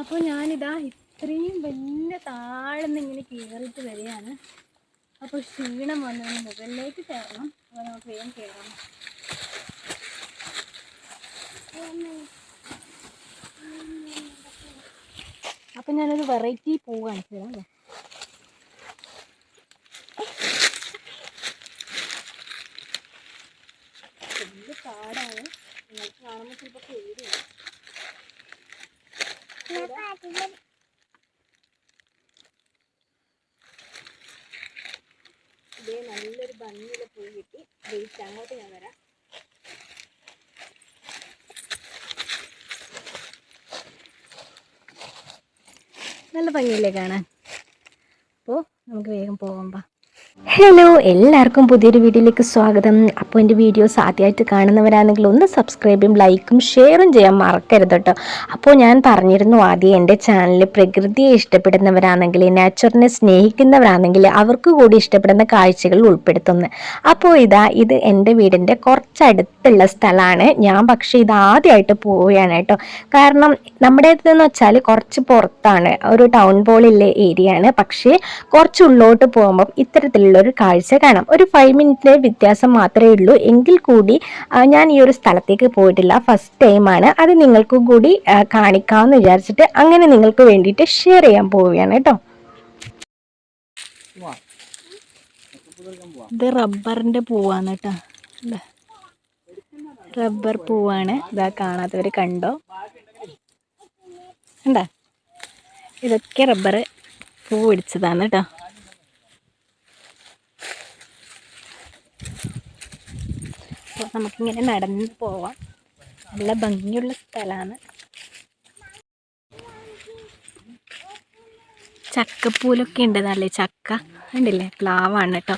അപ്പോൾ ഞാനിതാ ഇത്രയും വലിയ താഴ്ന്ന് ഇങ്ങനെ കയറിയിട്ട് വരികയാണ്. അപ്പോൾ ക്ഷീണം വന്നതിന് മുകളിലേക്ക് കയറണം. അപ്പോൾ നമുക്ക് വേഗം കയറണം അപ്പം ഞാനൊരു വെറൈറ്റി പൂ കാണിച്ചു തരാം അല്ലേ കാടാണ്. നിങ്ങൾക്ക് കാണുമ്പോൾ ചിലപ്പോൾ പേടിയാണ് ഇതേ നല്ലൊരു ഭംഗിയുള്ള പൂ കിട്ടി. വെയിറ്റ് അങ്ങോട്ട് ഞാൻ വരാം. നല്ല ഭംഗിയില്ലേ കാണാൻ? അപ്പോൾ നമുക്ക് വേഗം പോകാം ഹലോ എല്ലാവർക്കും പുതിയൊരു വീഡിയോയിലേക്ക് സ്വാഗതം. അപ്പോൾ എന്റെ വീഡിയോസ് ആദ്യമായിട്ട് കാണുന്നവരാണെങ്കിൽ ഒന്ന് സബ്സ്ക്രൈബും ലൈക്കും ഷെയറും ചെയ്യാൻ മറക്കരുത് കേട്ടോ. അപ്പോൾ ഞാൻ പറഞ്ഞിരുന്നു ആദ്യം എന്റെ ചാനൽ പ്രകൃതിയെ ഇഷ്ടപ്പെടുന്നവരാണെങ്കിൽ നാച്ചുറിനെ സ്നേഹിക്കുന്നവരാണെങ്കിൽ അവർക്ക് കൂടി ഇഷ്ടപ്പെടുന്ന കാഴ്ചകൾ ഉൾപ്പെടുത്തുന്നു. അപ്പോൾ ഇതാ ഇത് എന്റെ വീടിന്റെ കുറച്ചടുത്തുള്ള സ്ഥലമാണ്. ഞാൻ പക്ഷേ ഇത് ആദ്യമായിട്ട് പോവുകയാണ് കേട്ടോ. കാരണം നമ്മുടെ ഇതെന്ന് വെച്ചാൽ കുറച്ച് പുറത്താണ്. ഒരു ടൗൺ പോലുള്ള ഏരിയയാണ് പക്ഷേ കുറച്ച് ഉള്ളോട്ട് പോകുമ്പം ഇത്തരത്തിലുള്ള ഒരു കാഴ്ച കാണാം. ഒരു ഫൈവ് മിനിറ്റിലെ വ്യത്യാസം മാത്രമേ ഉള്ളൂ. എങ്കിൽ കൂടി ഞാൻ ഈ ഒരു സ്ഥലത്തേക്ക് പോയിട്ടില്ല. ഫസ്റ്റ് ടൈമാണ് അത് നിങ്ങൾക്കും കൂടി കാണിക്കാമെന്ന് വിചാരിച്ചിട്ട് അങ്ങനെ നിങ്ങൾക്ക് വേണ്ടിയിട്ട് ഷെയർ ചെയ്യാൻ പോവുകയാണ് കേട്ടോ. ഇത് റബ്ബറിന്റെ പൂവാണ് കേട്ടോ. റബ്ബർ പൂവാണ്. ഇതാ കാണാത്തവർ കണ്ടോ? കണ്ടാ? ഇതൊക്കെ റബ്ബർ പൂ പിടിച്ചതാണ് കേട്ടോ അപ്പോൾ നമുക്കിങ്ങനെ നടന്ന് പോവാം. നല്ല ഭംഗിയുള്ള സ്ഥലമാണ് ചക്കപ്പൂലൊക്കെ ഉണ്ട് നല്ല ചക്ക ഉണ്ടല്ലേ? പ്ലാവാണ് കേട്ടോ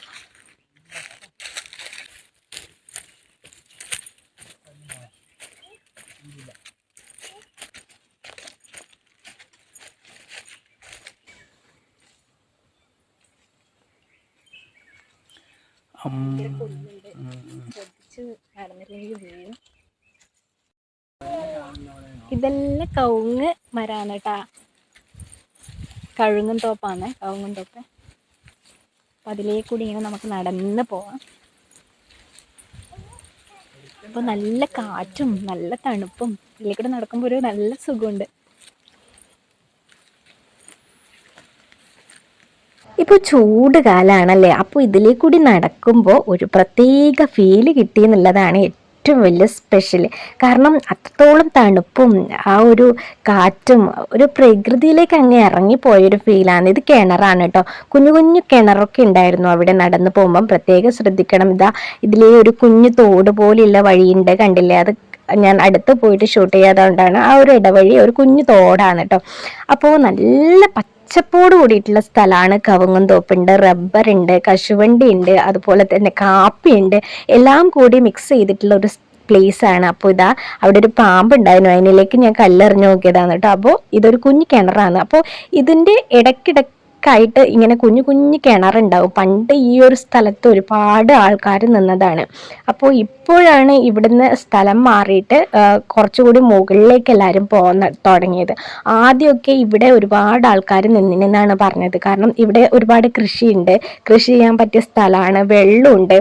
ഇതെല്ലാം കവുങ്ങ് മരാണ് കേട്ടാ കഴുങ്ങും തോപ്പാണ് കവുങ്ങും തോപ്പ്. അപ്പം അതിലേ കൂടി ഇങ്ങനെ നമുക്ക് നടന്ന് പോവാം. അപ്പോൾ നല്ല കാറ്റും നല്ല തണുപ്പും ഇതിലേക്കൂടെ നടക്കുമ്പോൾ ഒരു നല്ല സുഖമുണ്ട് ഇപ്പോൾ ചൂട് കാലമാണല്ലേ അപ്പോൾ ഇതിലേ കൂടി നടക്കുമ്പോൾ ഒരു പ്രത്യേക ഫീൽ കിട്ടി എന്നുള്ളതാണ് ഏറ്റവും വലിയ സ്പെഷ്യൽ കാരണം അത്രത്തോളം തണുപ്പും ആ ഒരു കാറ്റും ഒരു പ്രകൃതിയിലേക്ക് അങ്ങ് ഇറങ്ങിപ്പോയൊരു ഫീലാണ് ഇത് കിണറാണ് കേട്ടോ. കുഞ്ഞു കുഞ്ഞു കിണറൊക്കെ ഉണ്ടായിരുന്നു അവിടെ നടന്നു പോകുമ്പം. പ്രത്യേകം ശ്രദ്ധിക്കണം. ഇതാ ഇതിലേ ഒരു കുഞ്ഞു തോട് പോലെയുള്ള വഴിയുണ്ട് കണ്ടില്ലേ? അത് ഞാൻ അടുത്ത് പോയിട്ട് ഷൂട്ട് ചെയ്യാത്തതുകൊണ്ടാണ് ആ ഒരു ഇടവഴി ഒരു കുഞ്ഞു തോടാണ് കേട്ടോ. അപ്പോൾ നല്ല പച്ചപ്പോട് കൂടിയിട്ടുള്ള സ്ഥലമാണ് റബ്ബറുണ്ട് റബ്ബർ ഉണ്ട് കശുവണ്ടി ഉണ്ട് അതുപോലെ തന്നെ കാപ്പിയുണ്ട്. എല്ലാം കൂടി മിക്സ് ചെയ്തിട്ടുള്ള ഒരു പ്ലേസ് ആണ്. അപ്പോൾ ഇതാ അവിടെ ഒരു പാമ്പ് ഉണ്ടായിരുന്നു. അതിനിലേക്ക് ഞാൻ കല്ലെറിഞ്ഞു നോക്കിയതാണ് കേട്ടോ. അപ്പോൾ ഇതൊരു കുഞ്ഞു കിണറാണ്. അപ്പോൾ ഇതിന്റെ ഇടയ്ക്കിടയ്ക്കായിട്ട് ഇങ്ങനെ കുഞ്ഞു കുഞ്ഞു കിണറുണ്ടാവും. പണ്ട് ഈ ഒരു സ്ഥലത്ത് ഒരുപാട് ആൾക്കാർ നിന്നതാണ്. അപ്പോൾ ഇപ്പോഴാണ് ഇവിടുന്ന് സ്ഥലം മാറിയിട്ട് കുറച്ചുകൂടി മുകളിലേക്ക് എല്ലാവരും പോകുന്ന തുടങ്ങിയത്. ആദ്യമൊക്കെ ഇവിടെ ഒരുപാട് ആൾക്കാർ നിന്നിനെന്നാണ് പറഞ്ഞത്. കാരണം ഇവിടെ ഒരുപാട് കൃഷിയുണ്ട്. കൃഷി ചെയ്യാൻ പറ്റിയ സ്ഥലമാണ് വെള്ളമുണ്ട്.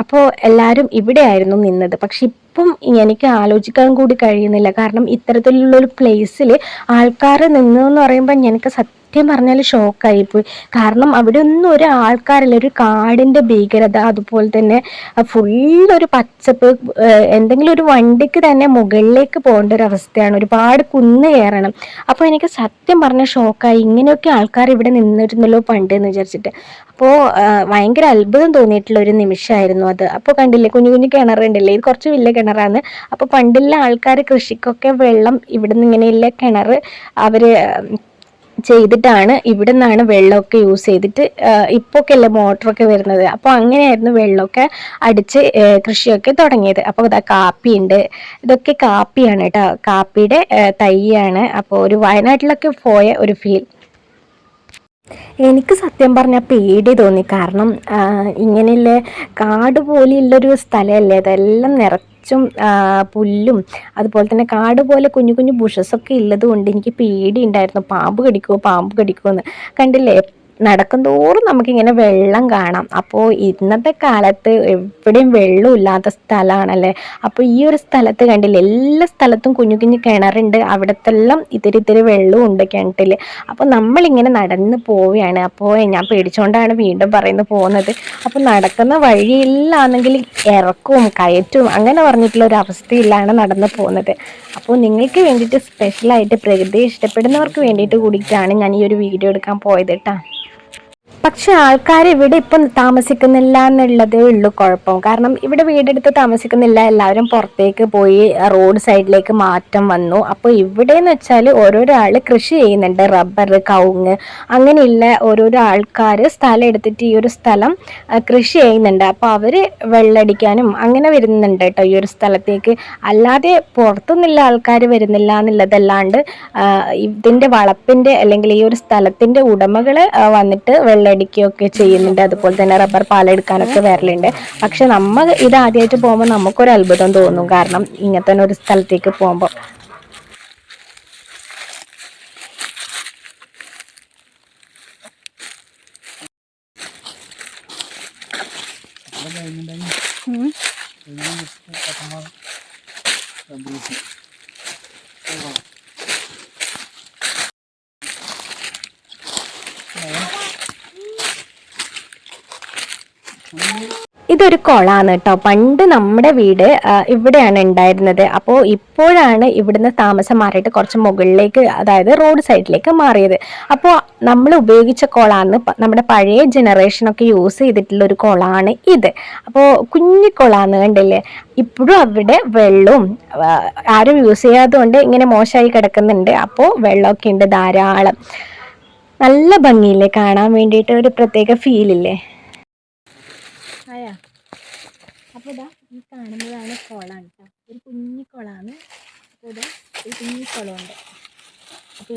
അപ്പോൾ എല്ലാവരും ഇവിടെയായിരുന്നു നിന്നത്. പക്ഷെ ഇപ്പം എനിക്ക് ആലോചിക്കാൻ കൂടി കഴിയുന്നില്ല. കാരണം ഇത്തരത്തിലുള്ള ഒരു പ്ലേസിൽ ആൾക്കാർ നിന്നു എന്ന് പറയുമ്പോൾ എനിക്ക് സത്യം പറഞ്ഞാൽ ഷോക്കായിപ്പോയി കാരണം അവിടെ ഒന്നും ഒരു ആൾക്കാരില്ല. ഒരു കാടിന്റെ ഭീകരത അതുപോലെ തന്നെ ഫുള്ളൊരു പച്ചപ്പ് എന്തെങ്കിലും ഒരു വണ്ടിക്ക് തന്നെ മുകളിലേക്ക് പോകേണ്ട ഒരു അവസ്ഥയാണ്. ഒരുപാട് കുന്ന് കയറണം. അപ്പോൾ എനിക്ക് സത്യം പറഞ്ഞ ഷോക്കായി. ഇങ്ങനെയൊക്കെ ആൾക്കാർ ഇവിടെ നിന്നിരുന്നല്ലോ പണ്ട് എന്ന് വിചാരിച്ചിട്ട് അപ്പോൾ ഭയങ്കര അത്ഭുതം തോന്നിയിട്ടുള്ള ഒരു നിമിഷമായിരുന്നു അത്. അപ്പോൾ കണ്ടില്ലേ കുഞ്ഞു കുഞ്ഞു കിണറുണ്ടല്ലേ ഇത് കുറച്ച് വലിയ കിണറാണ്. അപ്പോൾ പണ്ടുള്ള ആൾക്കാർ കൃഷിക്കൊക്കെ വെള്ളം ഇവിടെ നിന്ന് ഇങ്ങനെയുള്ള കിണർ അവർ ചെയ്തിട്ടാണ് ഇവിടെ നിന്നാണ് വെള്ളമൊക്കെ യൂസ് ചെയ്തിട്ട് ഇപ്പൊക്കെ അല്ലേ മോട്ടറൊക്കെ വരുന്നത്. അപ്പോൾ അങ്ങനെയായിരുന്നു വെള്ളമൊക്കെ അടിച്ച് കൃഷിയൊക്കെ തുടങ്ങിയത്. അപ്പോൾ ഇതാ കാപ്പിയുണ്ട്. ഇതൊക്കെ കാപ്പിയാണ് കേട്ടോ. കാപ്പിയുടെ തൈയാണ്. അപ്പോൾ ഒരു വയനാട്ടിലൊക്കെ പോയ ഒരു ഫീൽ എനിക്ക് സത്യം പറഞ്ഞാൽ പേടി തോന്നി. കാരണം ഇങ്ങനെയുള്ള കാട് പോലെയുള്ളൊരു സ്ഥലമല്ലേ? അതെല്ലാം നിറ നിറച്ചും പുല്ലും അതുപോലെ തന്നെ കാട് പോലെ കുഞ്ഞു കുഞ്ഞു ബുഷസൊക്കെ ഉള്ളത് കൊണ്ട് എനിക്ക് പേടിയുണ്ടായിരുന്നു. പാമ്പ് കടിക്കുമോ പാമ്പ് കടിക്കുമോ എന്ന് കണ്ടില്ലേ? നടക്കും തോറും നമുക്കിങ്ങനെ വെള്ളം കാണാം. അപ്പോൾ ഇന്നത്തെ കാലത്ത് എവിടെയും വെള്ളമില്ലാത്ത സ്ഥലമാണല്ലേ? അപ്പോൾ ഈ ഒരു സ്ഥലത്ത് കണ്ടില്ല എല്ലാ സ്ഥലത്തും കുഞ്ഞു കുഞ്ഞു കിണറുണ്ട്. അവിടത്തെല്ലാം ഇത്തിരി ഇത്തിരി വെള്ളവും ഉണ്ട് കിണറ്റിൽ അപ്പോൾ നമ്മളിങ്ങനെ നടന്ന് പോവുകയാണ്. അപ്പോൾ ഞാൻ പേടിച്ചുകൊണ്ടാണ് വീണ്ടും പറയുന്നത് പോകുന്നത്. അപ്പോൾ നടക്കുന്ന വഴിയിലാണെങ്കിൽ ഇറക്കവും കയറ്റവും അങ്ങനെ പറഞ്ഞിട്ടുള്ള ഒരു അവസ്ഥയിലാണ് നടന്ന് പോകുന്നത്. അപ്പോൾ നിങ്ങൾക്ക് വേണ്ടിയിട്ട് സ്പെഷ്യലായിട്ട് പ്രകൃതി ഇഷ്ടപ്പെടുന്നവർക്ക് വേണ്ടിയിട്ട് കൂടിയിട്ടാണ് ഞാൻ ഈ ഒരു വീഡിയോ എടുക്കാൻ പോയത് കേട്ടോ. പക്ഷെ ആൾക്കാർ ഇവിടെ ഇപ്പം താമസിക്കുന്നില്ല എന്നുള്ളതേ ഉള്ളൂ കുഴപ്പം. കാരണം ഇവിടെ വീടെടുത്ത് താമസിക്കുന്നില്ല എല്ലാവരും പുറത്തേക്ക് പോയി റോഡ് സൈഡിലേക്ക് മാറ്റം വന്നു. അപ്പോൾ ഇവിടെ എന്ന് വെച്ചാൽ ഓരോരാൾ കൃഷി ചെയ്യുന്നുണ്ട്. റബ്ബർ കവുങ്ങ് അങ്ങനെയുള്ള ഓരോരോ ആൾക്കാർ സ്ഥലം എടുത്തിട്ട് ഈ ഒരു സ്ഥലം കൃഷി ചെയ്യുന്നുണ്ട്. അപ്പോൾ അവർ വെള്ളടിക്കാനും അങ്ങനെ വരുന്നുണ്ട് കേട്ടോ ഈ ഒരു സ്ഥലത്തേക്ക്. അല്ലാതെ പുറത്തുനിന്നുള്ള ആൾക്കാർ വരുന്നില്ല എന്നുള്ളതല്ലാണ്ട് ഇതിന്റെ വളപ്പിന്റെ അല്ലെങ്കിൽ ഈ ഒരു സ്ഥലത്തിന്റെ ഉടമകൾ വന്നിട്ട് വെള്ളടിക്കുകയൊക്കെ ചെയ്യുന്നുണ്ട്. അതുപോലെ തന്നെ റബ്ബർ പാലെടുക്കാനൊക്കെ വരലുണ്ട്. പക്ഷെ നമ്മൾ ഇത് ആദ്യമായിട്ട് പോകുമ്പോൾ നമുക്കൊരു അത്ഭുതം തോന്നും. കാരണം ഇങ്ങനത്തെ തന്നെ ഒരു സ്ഥലത്തേക്ക് പോകുമ്പോൾ. ഉം. ഇതൊരു കൊളാണ് കേട്ടോ. പണ്ട് നമ്മുടെ വീട് ഇവിടെയാണ് ഉണ്ടായിരുന്നത്. അപ്പോൾ ഇപ്പോഴാണ് ഇവിടുന്ന് താമസം മാറിയിട്ട് കുറച്ച് മുകളിലേക്ക് അതായത് റോഡ് സൈഡിലേക്ക് മാറിയത്. അപ്പോൾ നമ്മൾ ഉപയോഗിച്ച കുളമാണ് നമ്മുടെ പഴയ ജനറേഷനൊക്കെ യൂസ് ചെയ്തിട്ടുള്ള ഒരു കൊളാണ് ഇത്. അപ്പോൾ കുഞ്ഞു കുളമാണ് കണ്ടില്ലേ? ഇപ്പോഴും അവിടെ വെള്ളവും ആരും യൂസ് ചെയ്യാത്തതുകൊണ്ട് ഇങ്ങനെ മോശമായി കിടക്കുന്നുണ്ട്. അപ്പോൾ വെള്ളമൊക്കെ ഉണ്ട് ധാരാളം. നല്ല ഭംഗിയില്ലേ കാണാൻ വേണ്ടിയിട്ട് ഒരു പ്രത്യേക ഫീലില്ലേ ആയാ. അപ്പോൾ ഇതാ ഈ കാണുന്നതാണ് കുളമാണ് കേട്ടോ ഒരു കുഞ്ഞി കുളമാണ് അപ്പോൾ ഇതാ ഒരു കുഞ്ഞി കുളമുണ്ട്. അപ്പോൾ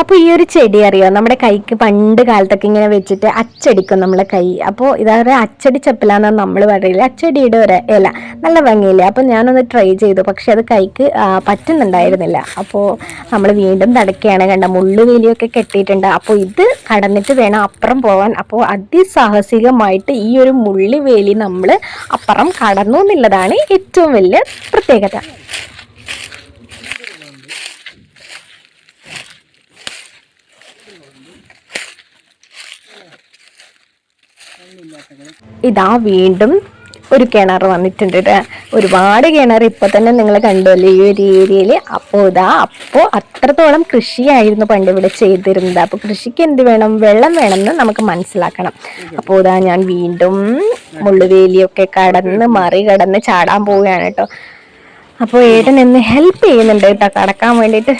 അപ്പോൾ ഈ ഒരു ചെടി അറിയോ? നമ്മുടെ കൈക്ക് പണ്ട് കാലത്തൊക്കെ ഇങ്ങനെ വെച്ചിട്ട് അച്ചടിക്കും നമ്മുടെ കൈ. അപ്പോൾ ഇതാ അച്ചടി ചപ്പിലാന്നാണ് നമ്മൾ പറയില്ല അച്ചടിയുടെ ഒരു ഇല. നല്ല ഭംഗിയില്ലേ? അപ്പോൾ ഞാനൊന്ന് ട്രൈ ചെയ്തു. പക്ഷെ അത് കൈക്ക് പറ്റുന്നുണ്ടായിരുന്നില്ല. അപ്പോൾ നമ്മൾ വീണ്ടും തടക്കുകയാണ് കണ്ട മുള്ളുവേലിയൊക്കെ കെട്ടിയിട്ടുണ്ട്. അപ്പോൾ ഇത് കടന്നിട്ട് വേണം അപ്പുറം പോകാൻ അപ്പോൾ അതിസാഹസികമായിട്ട് ഈ ഒരു മുള്ളിവേലി നമ്മൾ അപ്പുറം കടന്നു എന്നുള്ളതാണ് ഏറ്റവും വലിയ പ്രത്യേകത. ഇതാ വീണ്ടും ഒരു കിണർ വന്നിട്ടുണ്ട് ട്ടോ. ഒരുപാട് കിണർ ഇപ്പൊ തന്നെ നിങ്ങൾ കണ്ടുവല്ലോ ഈ ഒരു ഏരിയയിൽ അപ്പോൾ ഇതാ അപ്പോൾ അത്രത്തോളം കൃഷിയായിരുന്നു പണ്ട് ഇവിടെ ചെയ്തിരുന്നത്. അപ്പോൾ കൃഷിക്ക് എന്ത് വേണം? വെള്ളം വേണമെന്ന് നമുക്ക് മനസ്സിലാക്കണം. അപ്പോൾ ഇതാ ഞാൻ വീണ്ടും മുള്ളുവേലിയൊക്കെ കടന്ന് മറികടന്ന് ചാടാൻ പോവുകയാണ് കേട്ടോ അപ്പോൾ ഏട്ടൻ എന്ന് ഹെൽപ്പ് ചെയ്യുന്നുണ്ട് കേട്ടോ കടക്കാൻ വേണ്ടിയിട്ട്.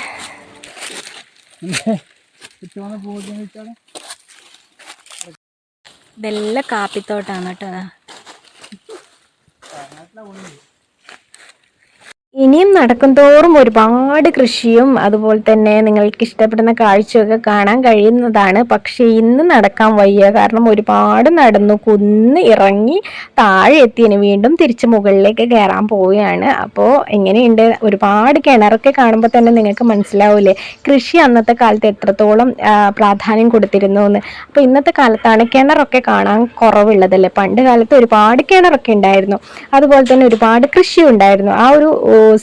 ഇതെല്ലാം കാപ്പിത്തോട്ടാണ് കേട്ടോ. ഇനിയും നടക്കും തോറും ഒരുപാട് കൃഷിയും അതുപോലെ തന്നെ നിങ്ങൾക്ക് ഇഷ്ടപ്പെടുന്ന കാഴ്ചയൊക്കെ കാണാൻ കഴിയുന്നതാണ്. പക്ഷേ ഇന്ന് നടക്കാൻ വയ്യ. കാരണം ഒരുപാട് നടന്നു കുന്ന് ഇറങ്ങി താഴെ എത്തിയതിന് വീണ്ടും തിരിച്ച് മുകളിലേക്ക് കയറാൻ പോവുകയാണ്. അപ്പോൾ എങ്ങനെയുണ്ട്? ഒരുപാട് കിണറൊക്കെ കാണുമ്പോൾ തന്നെ നിങ്ങൾക്ക് മനസ്സിലാവില്ലേ കൃഷി അന്നത്തെ കാലത്ത് എത്രത്തോളം പ്രാധാന്യം കൊടുത്തിരുന്നു എന്ന് അപ്പോൾ ഇന്നത്തെ കാലത്താണ് കിണറൊക്കെ കാണാൻ കുറവുള്ളതല്ലേ? പണ്ട് കാലത്ത് ഒരുപാട് കിണറൊക്കെ ഉണ്ടായിരുന്നു. അതുപോലെ തന്നെ ഒരുപാട് കൃഷി ഉണ്ടായിരുന്നു. ആ ഒരു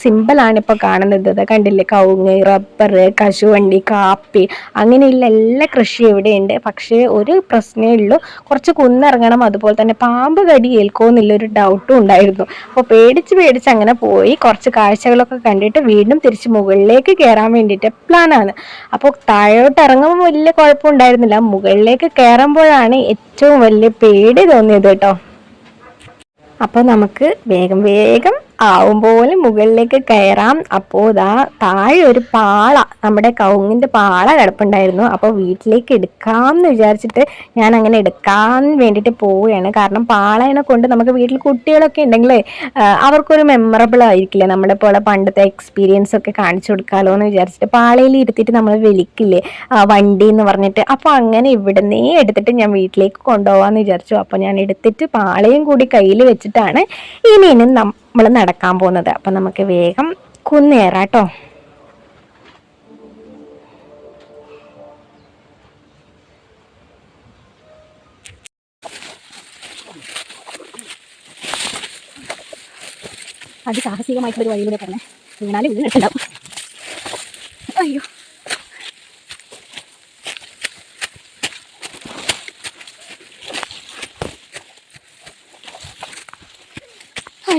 സിമ്പിളാണ് ഇപ്പോൾ കാണുന്നത്. അത് കണ്ടില്ലേ? കവുങ്ങ് റബ്ബർ കശുവണ്ടി കാപ്പി അങ്ങനെയുള്ള എല്ലാ കൃഷിയും ഇവിടെയുണ്ട്. പക്ഷേ ഒരു പ്രശ്നമേ ഉള്ളൂ. കുറച്ച് കുന്നിറങ്ങണം. അതുപോലെ തന്നെ പാമ്പ് കടി ഏൽക്കുമോ എന്നുള്ളൊരു ഡൗട്ടും ഉണ്ടായിരുന്നു. അപ്പോൾ പേടിച്ച് പേടിച്ച് അങ്ങനെ പോയി. കുറച്ച് കാഴ്ചകളൊക്കെ കണ്ടിട്ട് വീണ്ടും തിരിച്ച് മുകളിലേക്ക് കയറാൻ വേണ്ടിയിട്ട് പ്ലാനാണ് അപ്പോൾ താഴോട്ട് ഇറങ്ങുമ്പോൾ വലിയ കുഴപ്പമുണ്ടായിരുന്നില്ല മുകളിലേക്ക് കയറുമ്പോഴാണ് ഏറ്റവും വലിയ പേടി തോന്നിയത് കേട്ടോ. അപ്പോൾ നമുക്ക് വേഗം വേഗം ആവും പോലെ മുകളിലേക്ക് കയറാം. അപ്പോൾ ഇതാ താഴെ ഒരു പാള നമ്മുടെ കവുങ്ങിന്റെ പാള കിടപ്പുണ്ടായിരുന്നു. അപ്പോൾ വീട്ടിലേക്ക് എടുക്കാം എന്ന് വിചാരിച്ചിട്ട് ഞാൻ അങ്ങനെ എടുക്കാൻ വേണ്ടിയിട്ട് പോവുകയാണ്. കാരണം പാളേനെ കൊണ്ട് നമുക്ക് വീട്ടിൽ കുട്ടികളൊക്കെ ഉണ്ടെങ്കിൽ അവർക്കൊരു മെമ്മറബിൾ ആയിരിക്കില്ലേ? നമ്മുടെ പോലെ പണ്ടത്തെ എക്സ്പീരിയൻസ് ഒക്കെ കാണിച്ചു കൊടുക്കാമല്ലോ എന്ന് വിചാരിച്ചിട്ട് പാളയിൽ ഇരുത്തിയിട്ട് നമ്മൾ വിളിക്കില്ലേ? വണ്ടി എന്ന് പറഞ്ഞിട്ട്. അപ്പോൾ അങ്ങനെ ഇവിടുന്നേ എടുത്തിട്ട് ഞാൻ വീട്ടിലേക്ക് കൊണ്ടുപോകാമെന്ന് വിചാരിച്ചു. അപ്പോൾ ഞാൻ എടുത്തിട്ട് പാളയും കൂടി കയ്യിൽ വെച്ചിട്ടാണ് ഇനി ഇനി നമ്മൾ നടക്കാൻ പോകുന്നത്. അപ്പം നമുക്ക് വേഗം കുന്നേറാട്ടോ. അതിസാഹസികമായിട്ടുള്ള ഒരു വഴിയിലൂടെ തന്നെ വീണാലും വീണിട്ടുണ്ടാവും അയ്യോ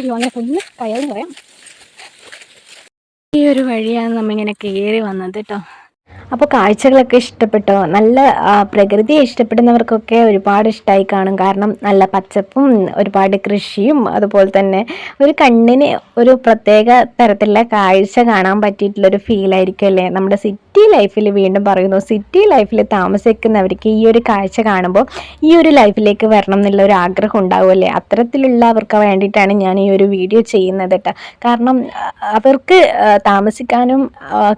അയ്യോ അങ്ങനെ കുഞ്ഞ് കയറും പറയാം. ഈ ഒരു വഴിയാണ് നമ്മിങ്ങനെ കയറി വന്നത് കേട്ടോ അപ്പോൾ കാഴ്ചകളൊക്കെ ഇഷ്ടപ്പെട്ടോ? നല്ല പ്രകൃതിയെ ഇഷ്ടപ്പെടുന്നവർക്കൊക്കെ ഒരുപാട് ഇഷ്ടമായി കാണും. കാരണം നല്ല പച്ചപ്പും ഒരുപാട് കൃഷിയും അതുപോലെ തന്നെ ഒരു കണ്ണിന് ഒരു പ്രത്യേക തരത്തിലുള്ള കാഴ്ച കാണാൻ പറ്റിയിട്ടുള്ളൊരു ഫീലായിരിക്കും അല്ലേ? നമ്മുടെ സിറ്റി ലൈഫിൽ വീണ്ടും പറയുന്നു. സിറ്റി ലൈഫിൽ താമസിക്കുന്നവർക്ക് ഈ ഒരു കാഴ്ച കാണുമ്പോൾ ഈ ഒരു ലൈഫിലേക്ക് വരണം എന്നുള്ള ഒരു ആഗ്രഹം ഉണ്ടാവുമല്ലേ അത്തരത്തിലുള്ളവർക്ക് വേണ്ടിയിട്ടാണ് ഞാൻ ഈ ഒരു വീഡിയോ ചെയ്യുന്നത് കേട്ടോ കാരണം അവർക്ക് താമസിക്കാനും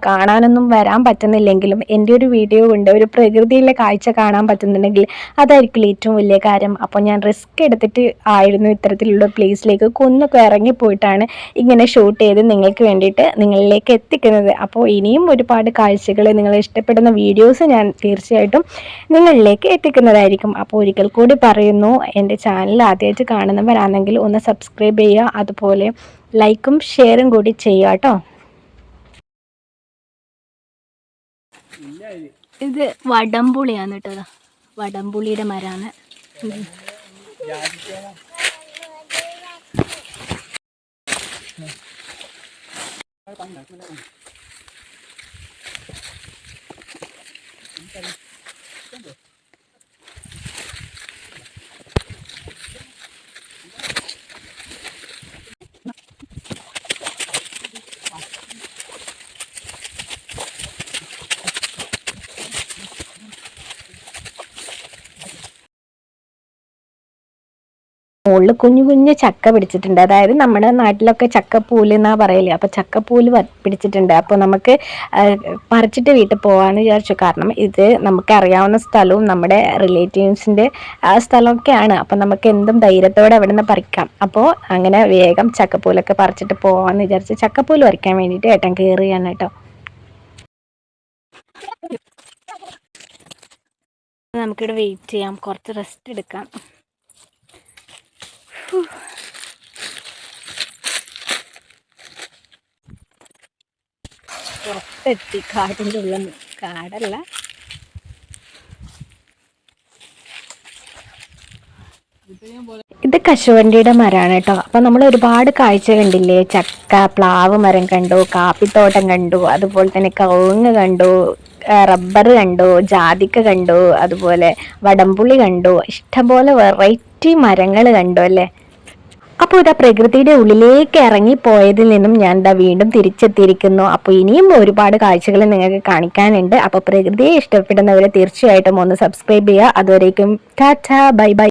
കാണാനൊന്നും വരാൻ പറ്റുന്നില്ലെങ്കിലും എന്റെ ഒരു വീഡിയോ കൊണ്ട് ഒരു പ്രകൃതിയിലെ കാഴ്ച കാണാൻ പറ്റുന്നുണ്ടെങ്കിൽ അതായിരിക്കും ഏറ്റവും വലിയ കാര്യം. അപ്പോൾ ഞാൻ റിസ്ക് എടുത്തിട്ട് ആയിരുന്നു ഇത്തരത്തിലുള്ള പ്ലേസിലേക്ക് കൊന്നൊക്കെ ഇറങ്ങിപ്പോയിട്ടാണ് ഇങ്ങനെ ഷൂട്ട് ചെയ്ത് നിങ്ങൾക്ക് വേണ്ടിയിട്ട് നിങ്ങളിലേക്ക് എത്തിക്കുന്നത്. അപ്പോൾ ഇനിയും ഒരുപാട് കാഴ്ചകൾ നിങ്ങൾ ഇഷ്ടപ്പെടുന്ന വീഡിയോസ് ഞാൻ തീർച്ചയായിട്ടും നിങ്ങളിലേക്ക് എത്തിക്കുന്നതായിരിക്കും. അപ്പോൾ ഒരിക്കൽ കൂടി പറയുന്നു എന്റെ ചാനൽ ആദ്യമായിട്ട് കാണുന്നവരാണെങ്കിൽ ഒന്ന് സബ്സ്ക്രൈബ് ചെയ്യുക അതുപോലെ ലൈക്കും ഷെയറും കൂടി ചെയ്യുക കേട്ടോ. ഇത് വടംപുളിയാണ് കേട്ടോ. വടംപുളിയുടെ മരമാണ് ಮಾಡ್ತಾರೆ മുകളിൽ കുഞ്ഞു കുഞ്ഞു ചക്ക പിടിച്ചിട്ടുണ്ട്. അതായത് നമ്മുടെ നാട്ടിലൊക്കെ ചക്കപ്പൂൽ എന്നാ പറയൽ. അപ്പൊ ചക്കപ്പൂൽ പിടിച്ചിട്ടുണ്ട്. അപ്പോൾ നമുക്ക് പറിച്ചിട്ട് വീട്ടിൽ പോകാമെന്ന് വിചാരിച്ചു. കാരണം ഇത് നമുക്ക് അറിയാവുന്ന സ്ഥലവും നമ്മുടെ റിലേറ്റീവ്സിന്റെ ആ സ്ഥലമൊക്കെയാണ്. അപ്പൊ നമുക്ക് എന്തും ധൈര്യത്തോടെ അവിടെ നിന്ന് പറിക്കാം. അപ്പോൾ അങ്ങനെ വേഗം ചക്കപ്പൂലൊക്കെ പറിച്ചിട്ട് പോകാമെന്ന് വിചാരിച്ചു ചക്കപ്പൂൽ പറിക്കാൻ വേണ്ടിട്ട് ഏട്ടൻ കയറിയാണ് കേട്ടോ. നമുക്കിവിടെ വെയിറ്റ് ചെയ്യാം. കുറച്ച് റെസ്റ്റ് എടുക്കാം. പുറത്തെത്തി കാടിന്റെ ഉള്ളിൽ കാടല്ല. ഇത് കശുവണ്ടിയുടെ മരമാണ് കേട്ടോ. അപ്പം നമ്മൾ ഒരുപാട് കാഴ്ച കണ്ടില്ലേ? ചക്ക പ്ലാവ് മരം കണ്ടു കാപ്പിത്തോട്ടം കണ്ടു അതുപോലെ തന്നെ കവുങ്ങ് കണ്ടു റബ്ബർ കണ്ടു ജാതിക്ക കണ്ടു അതുപോലെ വടംപുളി കണ്ടു ഇഷ്ടംപോലെ വെറൈറ്റി മരങ്ങൾ കണ്ടു അല്ലേ? അപ്പോൾ ഇതാ പ്രകൃതിയുടെ ഉള്ളിലേക്ക് ഇറങ്ങി പോയതിൽ നിന്നും ഞാൻ ഇതാ വീണ്ടും തിരിച്ചെത്തിയിരിക്കുന്നു. അപ്പോൾ ഇനിയും ഒരുപാട് കാഴ്ചകൾ നിങ്ങൾക്ക് കാണിക്കാനുണ്ട്. അപ്പോൾ പ്രകൃതിയെ ഇഷ്ടപ്പെടുന്നവരെ തീർച്ചയായിട്ടും ഒന്ന് സബ്സ്ക്രൈബ് ചെയ്യുക. അതുവരേക്കും ടാറ്റ ബൈ ബൈ.